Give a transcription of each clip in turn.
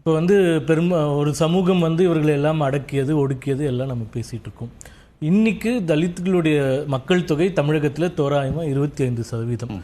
இப்போ வந்து பெரும் ஒரு சமூகம் வந்து இவர்களை எல்லாம் அடக்கியது ஒடுக்கியது எல்லாம் நம்ம பேசிட்டு இருக்கோம். இன்னைக்கு தலித்துகளுடைய மக்கள் தொகை தமிழகத்தில் தோராயமாக இருபத்தி ஐந்து சதவீதம்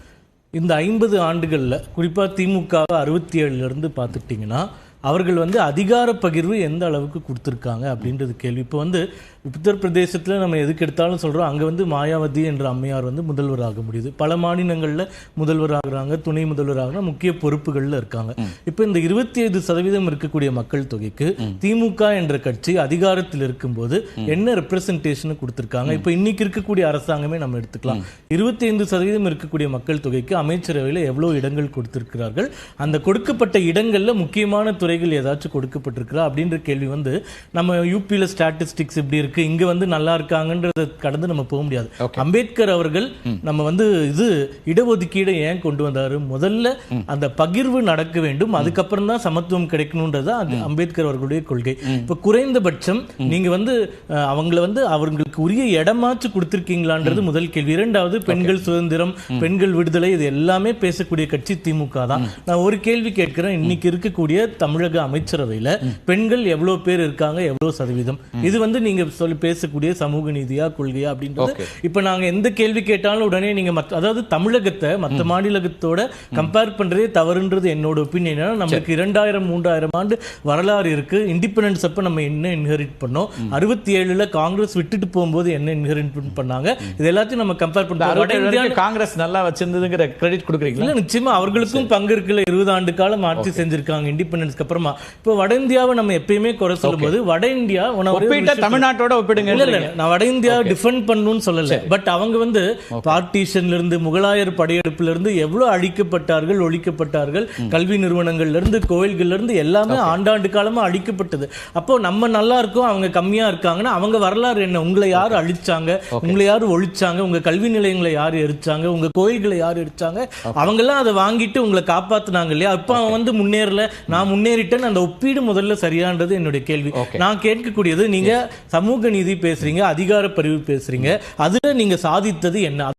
இந்த ஐம்பது ஆண்டுகளில் குறிப்பாக திமுக அறுபத்தி ஏழுலேருந்து பார்த்துக்கிட்டிங்கன்னா அவர்கள் வந்து அதிகார பகிர்வு எந்த அளவுக்கு கொடுத்துருக்காங்க அப்படின்றது கேள்வி. இப்போ வந்து உத்தரப்பிரதேசத்தில் நம்ம எதுக்கு எடுத்தாலும் சொல்கிறோம் அங்கே வந்து மாயாவதி என்ற அம்மையார் வந்து முதல்வர் ஆக முடியுது. பல மாநிலங்களில் முதல்வர் ஆகுறாங்க துணை முதல்வர் ஆகுறாங்க முக்கிய பொறுப்புகளில் இருக்காங்க. இப்போ இந்த இருபத்தி ஐந்து சதவீதம் இருக்கக்கூடிய மக்கள் தொகைக்கு திமுக என்ற கட்சி அதிகாரத்தில் இருக்கும்போது என்ன ரெப்ரசன்டேஷன் கொடுத்துருக்காங்க. இப்போ இன்னைக்கு இருக்கக்கூடிய அரசாங்கமே நம்ம எடுத்துக்கலாம். இருபத்தி ஐந்து சதவீதம் இருக்கக்கூடிய மக்கள் தொகைக்கு அமைச்சரவையில் எவ்வளோ இடங்கள் கொடுத்திருக்கிறார்கள்? அந்த கொடுக்கப்பட்ட இடங்கள்ல முக்கியமான துறைகள் ஏதாச்சும் கொடுக்கப்பட்டிருக்கிறா அப்படின்ற கேள்வி வந்து நம்ம யூபியில் ஸ்டாட்டிஸ்டிக்ஸ் இப்படி இருக்கு. இங்க வந்து நல்லா இருக்காங்கன்றத கடந்து நம்ம போக முடியாது. அம்பேத்கர் அவர்கள் நம்ம வந்து இது இடஒதுக்கீடை ஏன் கொண்டு வந்தாரு? முதல்ல அந்த பகிர்வு நடக்க வேண்டும் அதுக்கப்புறம் தான் சமத்துவம் கிடைக்கணும்ன்றது அம்பேத்கர் அவர்களுடைய கொள்கை. இப்ப குறைந்தபட்சம் நீங்க வந்து அவங்கள வந்து அவங்களுக்கு உரிய இடமாச்சு கொடுத்திருக்கீங்களான்றது முதல் கேள்வி. இரண்டாவது பெண்கள் சுதந்திரம் பெண்கள் விடுதலை இது எல்லாமே பேசக்கூடிய கட்சி திமுக தான். நான் ஒரு கேள்வி கேட்கிறேன். இன்னைக்கு இருக்கக்கூடிய தமிழக அமைச்சரவையில பெண்கள் எவ்வளவு பேர் இருக்காங்க? எவ்வளவு சதவீதம்? இது வந்து நீங்க சொல்லி பேசக்கூடிய சமூக நீதியா கொள்கையா அப்படின்றது இப்ப நாங்க எந்த கேள்வி கேட்டாலும் உடனே நீங்க மத்த அதாவது தமிழகத்தை மத்த மாநிலத்தோட கம்பேர் பண்றதே தவறுன்றது என்னோட ஒப்பீனியன் நம்மளுக்கு இரண்டாயிரம் மூன்றாயிரம் ஆண்டு வரலாறு இருக்கு. இண்டிபெண்டன்ஸ் அப்ப நம்ம என்ன இன்ஹெரிட் பண்ணோம்? அறுபத்தி ஏழுல காங்கிரஸ் விட்டுட்டு போகும்போது என்ன இன்ஹெரிட் பண்ணாங்க? இது எல்லாத்தையும் நம்ம கம்பேர் ஏழுக்கு காங்கிரஸ் நல்லா வச்சிருந்ததுங்கிற கிரெடிட் கொடுக்குறீங்களா? நிச்சயமா அவர்களுக்கும் பங்கு இருக்குல்ல. இருபது ஆண்டு காலம் ஆட்சி செஞ்சிருக்காங்க இண்டிபெண்டன்ஸ்க்கு அப்புறமா. இப்போ வட இந்தியாவை நம்ம எப்பயுமே குறை சொல்லும்போது வட இந்தியா உன தமிழ்நாட்டோட ஒப்பிடுங்க இல்ல நான் வட இந்தியா டிஃபெண்ட் பண்ணணும்னு சொல்லல. பட் அவங்க வந்து பார்ட்டிஷன்ல இருந்து முகலாயர் படையெடுப்புல இருந்து எவ்வளவு அழிக்கப்பட்டார்கள் ஒழிக்கப்பட்டார்கள் கல்வி நிறுவனங்கள்ல இருந்து கோயில்கள்ல இருந்து எல்லாமே ஆண்டாண்டு காலமா அழிக்கப்பட்டது. அப்போ நம்ம நல்லா இருக்கோம் அவங்க கம்மியா இருக்காங்கன்னா அவங்க வரலாறு என்ன? உங்களை யார் அழிச்சாங்க? உங்களை யார் ஒழிச்சாங்க? உங்க கல்வி நிலையங்களை யார் எரிச்சாங்க? உங்க கோயில்களை யார் எரிச்சாங்க? அவங்க எல்லாம் அதை வாங்கிட்டு உங்களை காப்பாத்துனாங்க இல்லையா? இப்ப அவன் வந்து முன்னேறல. நான் முன்னேறிட்டேன்னு அந்த ஒப்பீடு முதல்ல சரியான்றது என்னுடைய கேள்வி. நான் கேட்கக்கூடியது நீங்க சமூக நீதி பேசுறீங்க அதிகார பரிவு பேசுறீங்க அதுல நீங்க சாதித்தது என்ன?